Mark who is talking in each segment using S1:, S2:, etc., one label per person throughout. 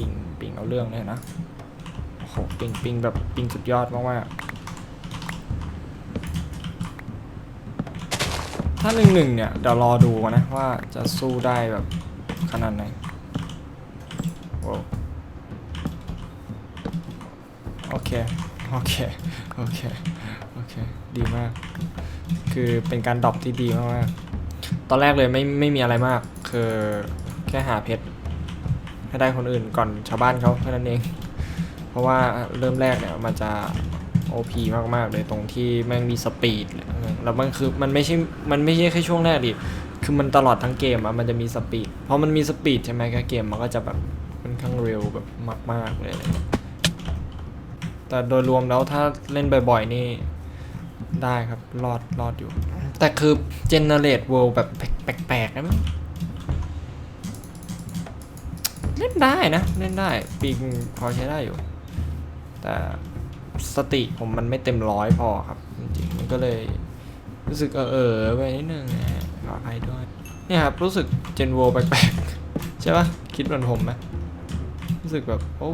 S1: ปิงปิงเอาเรื่องเลยนะโอ้โหปิงปิงแบบปิงสุดยอดมากๆถ้าหนึ่งหนึ่งเนี่ยเดี๋ยวรอดูนะว่าจะสู้ได้แบบขนาดไหนโว้โอเค โอเค โอเค โอเค ดีมาก คือเป็นการดรอปที่ดีมากๆตอนแรกเลยไม่ไม่มีอะไรมาก คือแค่หาเพชร ให้ได้คนอื่นก่อนชาวบ้านเขาแค่นั้นเอง เพราะว่าเริ่มแรกเนี่ยมันจะ OP มากๆเลยตรงที่แม่งมีสปีดแล้วมันคือมันไม่ใช่ มันไม่ใช่แค่ช่วงแรกดิคือมันตลอดทั้งเกมอะมันจะมีสปีดเพอมันมีสปีดใช่ไหมก็เกมมันก็จะแบบค่อนข้างเร็วแบบมาก ๆเลยอะไรเงี้ยแต่โดยรวมแล้วถ้าเล่นบ่อยๆนี่ได้ครับรอดรอดอยู่ แต่คือเจเนเรตเวิลด์แบบแปลกๆนะมั้ง เล่นได้นะ เล่นได้ปิงพอใช้ได้อยู่ แต่สติผมมันไม่เต็มร้อยพอครับ จริงๆมันก็เลยรู้สึกเออเออไปนิดนึงนะฮะขออภัยด้วย เนี่ยครับ รู้สึกเจนโวแปลกๆ ใช่ปะคิดเหมือนผมไหมรู้สึกแบบ โอ้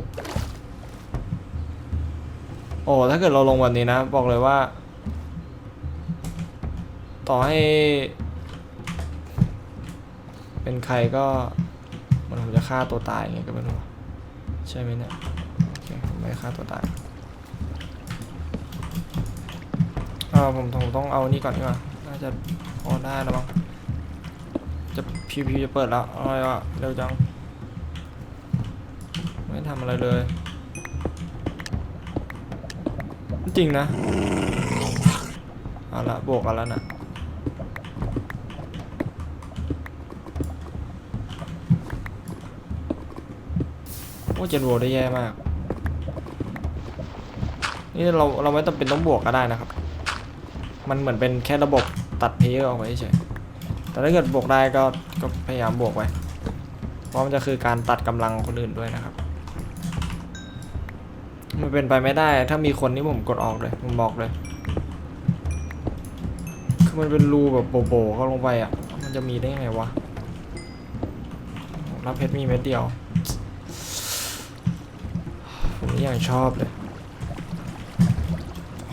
S1: โอ้ถ้าเกิดเราลงวันนี้นะ บอกเลยว่า ต่อให้ เป็นใครก็ มันผมจะฆ่าตัวตายไงก็ไม่รู้ใช่ไหมเนี่ยโอเคผมไม่ฆ่าตัวตายเออผมผมต้องเอานี่ก่อนดีกว่าน่าจะพอได้แล้วมั้งจะพิวพิวจะเปิดแล้วอะไรวะเร็วจัง ไม่ทำอะไรเลย จริงนะเอาละบวกกันแล้วนะ โอ้เจนโวได้แย่มาก นี่เราเราไม่ต้องเป็นต้องบวกก็ได้นะครับ มันเหมือนเป็นแค่ระบบตัดเพลย์ออกไปเฉยแต่ถ้าเกิดบวกได้ก็ก็พยายามบวกไว้ เพราะมันจะคือการตัดกำลังคนอื่นด้วยนะครับ มันเป็นไปไม่ได้ ถ้ามีคนนี่ผมกดออกเลย ผมบอกเลย คือมันเป็นรูแบบโบๆเข้าลงไปอะ มันจะมีได้ไงวะรับเพชรมีเม็ดเดียว นี่ยังชอบเลย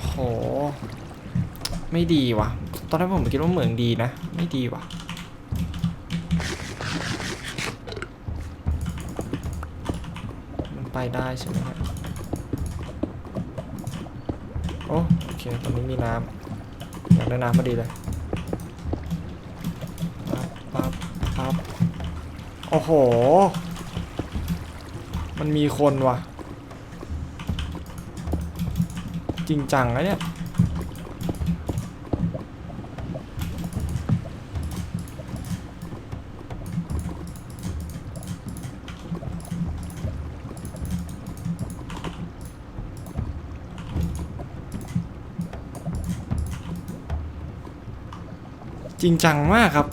S1: โห ไม่ดีวะตอนแรกผมคิดว่าเหมืองดีนะ ไม่ดีวะมันไปได้ใช่ไหมครับโอ้โอเคตรงนี้มีน้ำอยากได้น้ำพอดีเลยปั๊บปั๊บปั๊บโอ้โห มันมีคนว่ะ จริงจังนะเนี่ยจริงจังมากครับ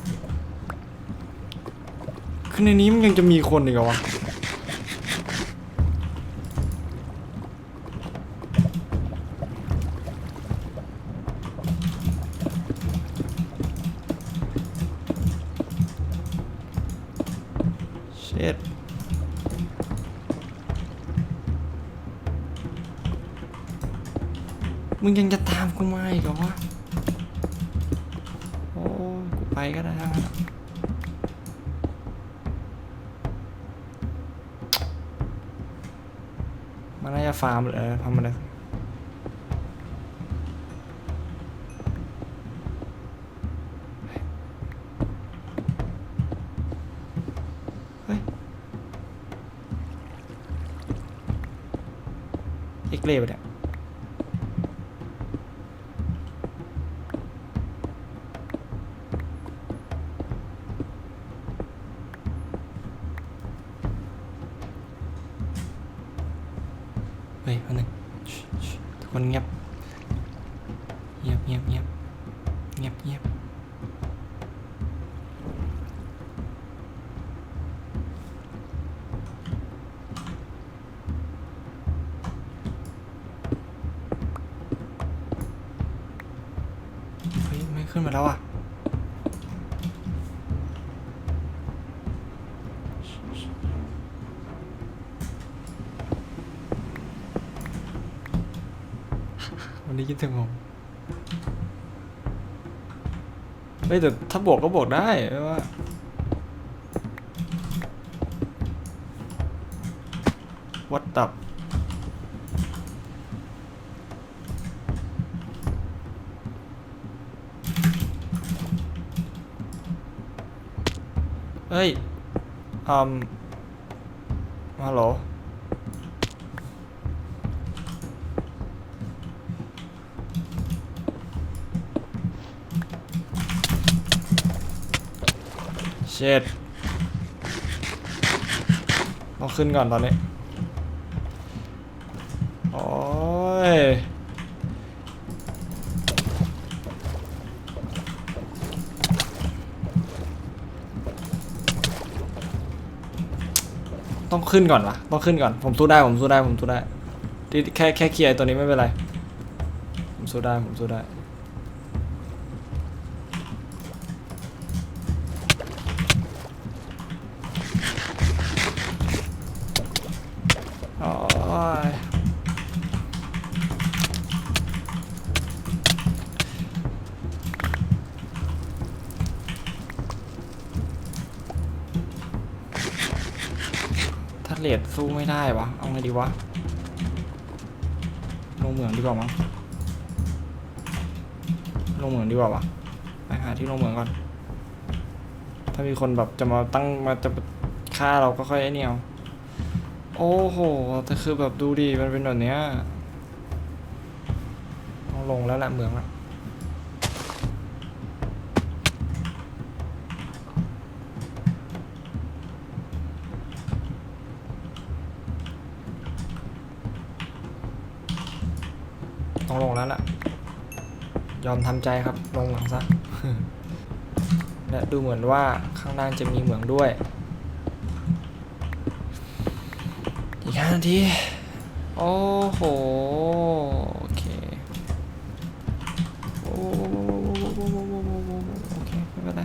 S1: คือในนี้มันยังจะมีคนอีกเหรอวะ มึงยังจะตามกูมาอีกเหรอวะโอ้กูไปก็ได้มันน่าจะฟาร์มเลยทำมันเลยเฮ้ยเอ็กเล่ปเนี่ย ฮ้ยคนหนึ่งทุกคนเงียบเงียบเงียบเงียบเงียบเงียบเฮ้ยไม่ขึ้นมาแล้วอะ นได้ยินเสียงผม เฮ้ยแต่ถ้าบวกก็บวกได้ไม่ว่าวัดตับ เฮ้ยอืมฮัลโหล เช็ดต้องขึ้นก่อนตอนนี้ โอ้ย ต้องขึ้นก่อนวะต้องขึ้นก่อน ผมสู้ได้ ผมสู้ได้ ผมสู้ได้ ที่แค่แค่เคลียร์ตัวนี้ไม่เป็นไร ผมสู้ได้ ผมสู้ได้ เลดสู้ไม่ได้วะ เอาไงดีวะ ลงเหมืองดีกว่ามั้ง ลงเหมืองดีกว่าวะ ไปหาที่ลงเหมืองก่อน ถ้ามีคนแบบจะมาตั้งมาจะฆ่าเราก็ค่อยไอ้นี่เอาโอ้โห แต่คือแบบดูดิมันเป็นแบบเนี้ยต้องลงแล้วแหละเหมืองอะ ต้องลงแล้วล่ะ ยอมทำใจครับ ลงหมืองซะ และดูเหมือนว่าข้างล่างจะมีเหมืองด้วย อีกห้านาที โอ้โห โอเค โอ้โอเค ไม่เป็นไร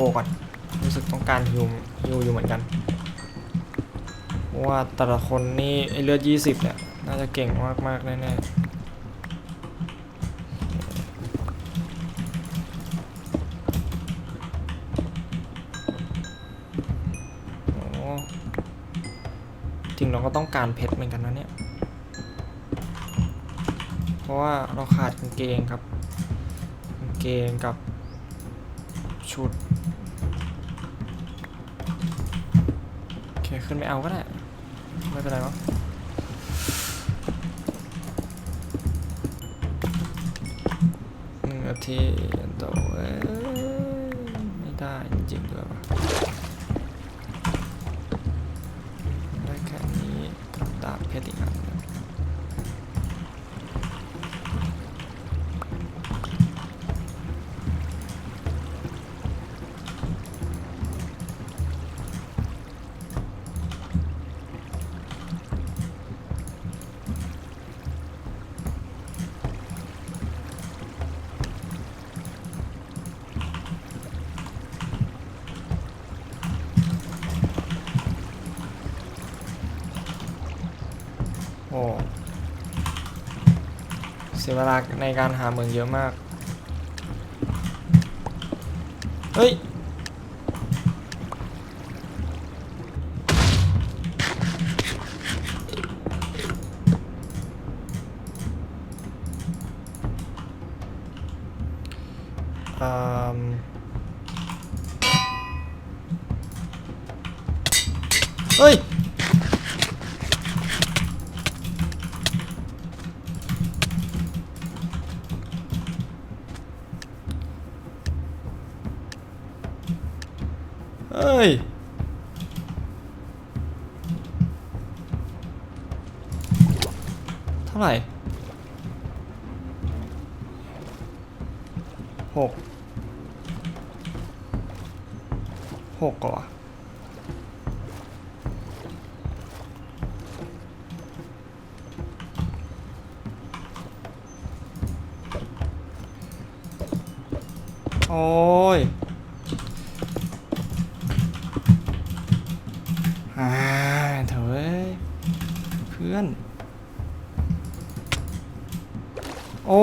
S1: โกก่อน รู้สึกต้องการฮิวฮิวอยู่เหมือนกันเพราะว่าแต่ละคนนี่ไอเลือด 20 เนี่ย น่าจะเก่งมากๆแน่ๆโอ้จริงเราก็ต้องการเพชรเหมือนกันนะเนี่ย เพราะว่าเราขาดกางเกงครับกางเกงกับชุด โอเค ขึ้นไปเอาก็ได้ ไม่เป็นไรมั้งหนึ่งนาทีโต้ไม่ได้ สียเวลาในการหาเมืองเยอะมาก เฮ้ยอืมเฮ้ย โย เท่าไหร่หกหกก่อโอ้ยอ่าเถอะเว้ยเพื่อน โอ้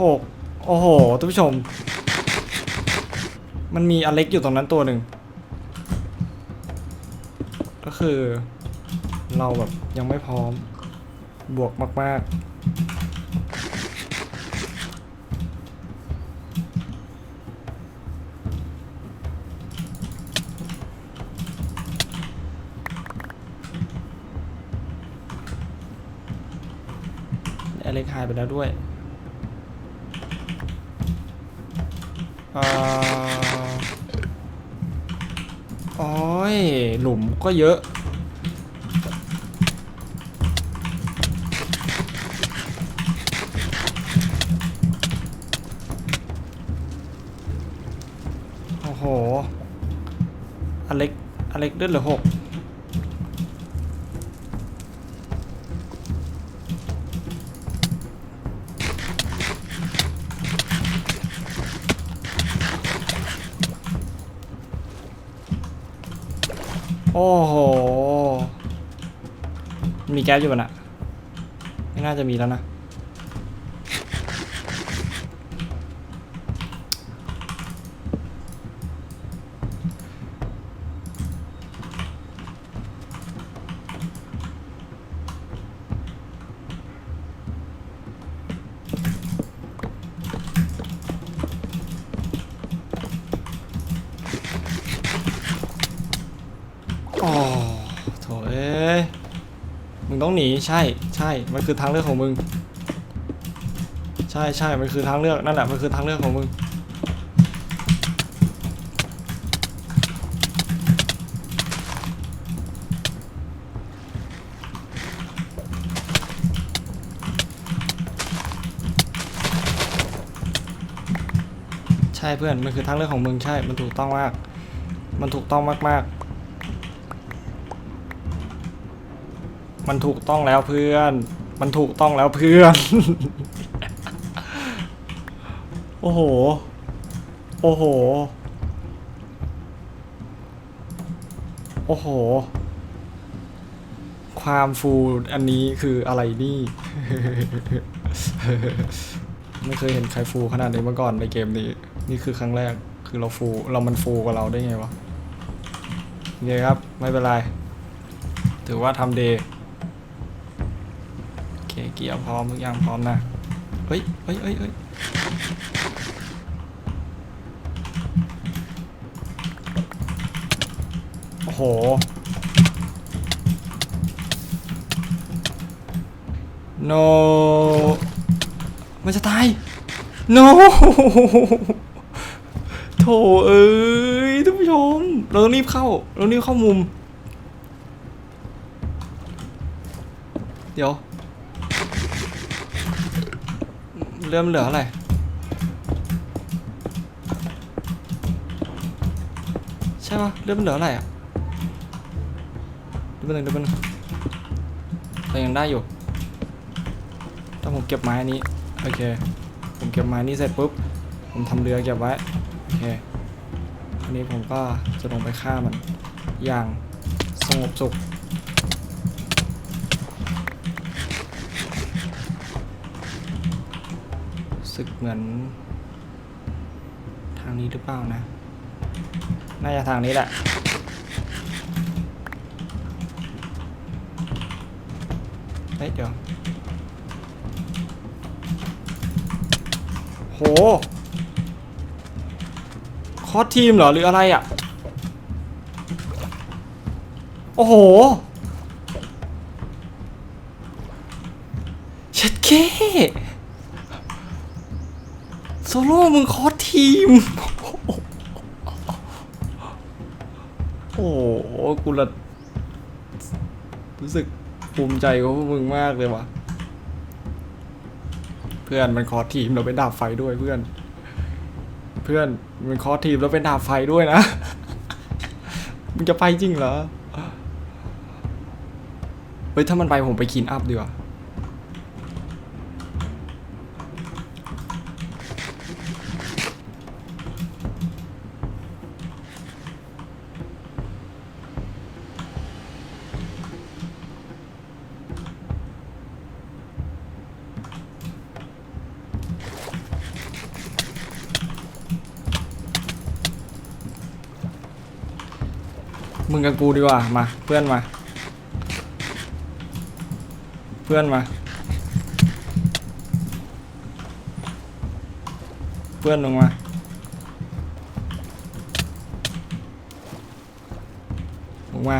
S1: หกโอ้โหท่าน ผู้ชม มันมีอเล็กอยู่ตรงนั้นตัวหนึ่ง ก็คือ เราแบบยังไม่พร้อม บวกมาก ๆอเล็กหายไปแล้วด้วยเอ่อ โอ้ย หลุมก็เยอะ โอ้โห อเล็ก อเล็กเลือดเหลือหก โอ้โห มีแก๊สอยู่ปะน่ะไม่น่าจะมีแล้วนะ โอ้โถเอ้ย มึงต้อง หนีใช่ใช่มันคือทางเลือกของมึง ใช่ใช่มันคือทางเลือกนั่นแหละมันคือทางเลือกของมึงใช่เพื่อนมันคือทางเลือกของมึงใช่ มันถูกต้องมาก มันถูกต้องมากๆ มันถูกต้องแล้วเพื่อน มันถูกต้องแล้วเพื่อน โอ้โห โอ้โห โอ้โห ความฟูอันนี้คืออะไรนี่ ไม่เคยเห็นใครฟูขนาดนี้มาก่อนในเกมนี้ นี่คือครั้งแรก คือเราฟูเรามันฟูกว่าเราได้ไงวะเนี่ยครับ ไม่เป็นไร ถือว่าทำเดย์ เกียร์พร้อมทุกอย่างพร้อมนะ เฮ้ยเฮ้ยเฮ้ยเฮ้ยโอ้โห no มันจะตาย no โถเอ้ยท่านผู้ชม เราต้องรีบเข้า เราต้องรีบเข้ามุม เดี๋ยว เริ่มเหลืออะไรใช่ปะเริ่มเหลืออะไรอะดูเป็นหนึ่งดูเป็นหนึ่งเรายังได้อยู่ถ้าผมเก็บไม้นนี้โอเค ผมเก็บไม้นี้เสร็จปุ๊บ ผมทำเรือเก็บไว้โอเคอันนี้ผมก็จะลงไปฆ่ามันอย่างสงบสุข สึกเหมือน ทางนี้หรือเปล่านะ น่าจะทางนี้แหละ เฮ้ยเดี๋ยว โห คอสทีมเหรอ หรืออะไรอะ โอ้โหเช็ดเคส โล่มึงคอสทีม โอ้โหกูละรู้สึกภูมิใจกับพวกมึงมากเลยว่ะ เพื่อนมันคอสทีมเราเป็นดาบไฟด้วยเพื่อน เพื่อนมันคอสทีมเราเป็นดาบไฟด้วยนะ มึงจะไปจริงเหรอ เฮ้ยถ้ามันไปผมไปคีนอัพดีกว่า มึงกับกูดีกว่า มา เพื่อนมา เพื่อนมา เพื่อนลงมาลงมา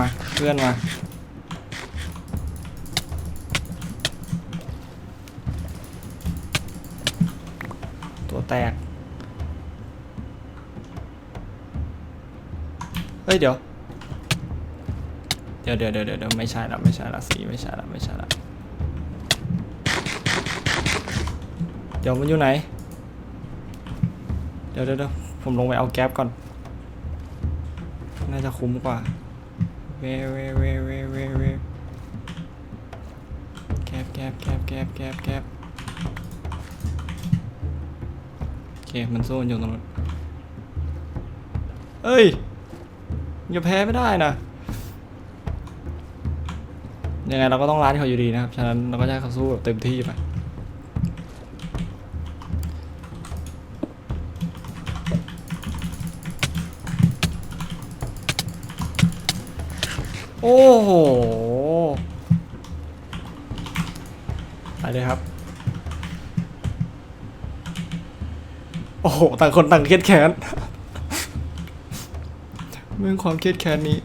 S1: มา เพื่อนมา แตก เฮ้ยเดี๋ยว เดี๋ยวเดี๋ยวเดี๋ยวเดี๋ยวไม่ใช่ละไม่ใช่ละสีไม่ใช่ละไม่ใช่ละเดี๋ยวมันอยู่ไหน เดี๋ยวเดี๋ยวผมลงไปเอาแก๊ปก่อน น่าจะคุ้มกว่า เวเวเวเวเวเวแก๊ปแก๊ปแก๊ปแก๊ปแก๊ปแก๊ป เค มันโซนอยู่ตรงนั้นเอ้ยอย่าแพ้ไม่ได้นะยังไงเราก็ต้องร้านเขาอยู่ดีนะครับ ฉะนั้นเราก็จะให้เขาสู้แบบเต็มที่ไปโอ้โหไปเลยครับ โอ้โหต่างคนต่างเครียดแค้นเรื่องความเครียดแค้นนี้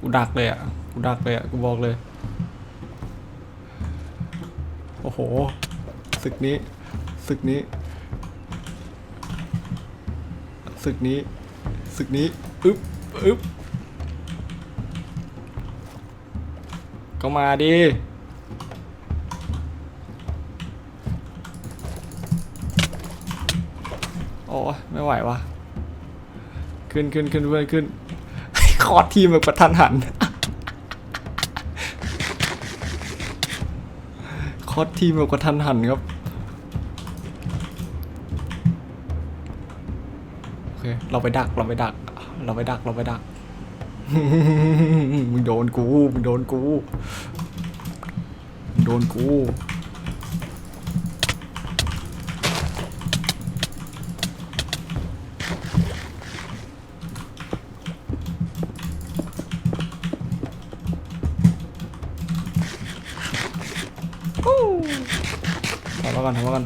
S1: กูดักเลยอะ กูดักเลยอะ กูบอกเลย โอ้โห ศึกนี้ ศึกนี้ ศึกนี้ ศึกนี้ อึ๊บ อึ๊บ ก็มาดิ โอ้ย ไม่ไหววะขึ้นขึ้นขึ้นเพื่อนขึ้นคอร์ทีมแบบกระทันหัน คอร์ทีมแบบกระทันหันครับ โอเค เราไปดัก เราไปดัก เราไปดัก เราไปดัก มึงโดนกู มึงโดนกู โดนกู ก่อนทำมาก่อน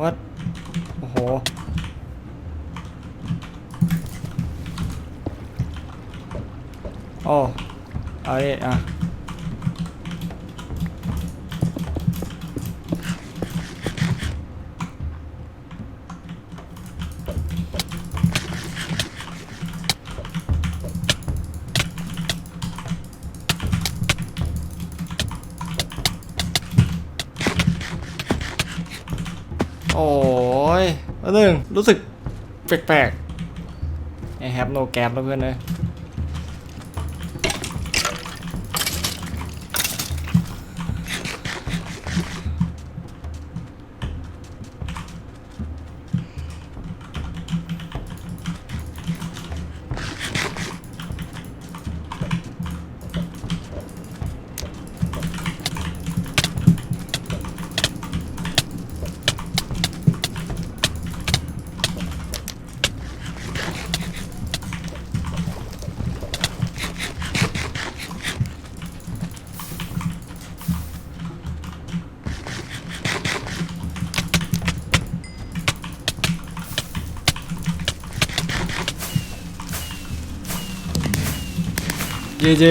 S1: วัดโอ้โห โอ้เอะโอ้ยแล้วหนึ่งรู้สึกแปลกๆไอแฮปโนแกปแล้วเพื่อนเลย เจเจ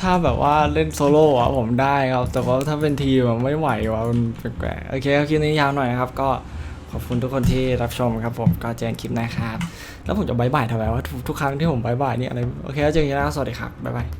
S1: ถ้าแบบว่าเล่นโซโล่อะผมได้ครับ แต่ว่าถ้าเป็นทีมอะไม่ไหวว่ะมันแปลกๆโอเคครับคลิปนี้ยาวหน่อยนะครับ ก็ขอบคุณทุกคนที่รับชมครับผมก็เจอกันคลิปหน้าครับ แล้วผมจะบายบายทำไมวะทุกทุกครั้งที่ผมบายบายนี่อะไร โอเคแล้วเจอกันนะสวัสดีครับ บ๊ายบาย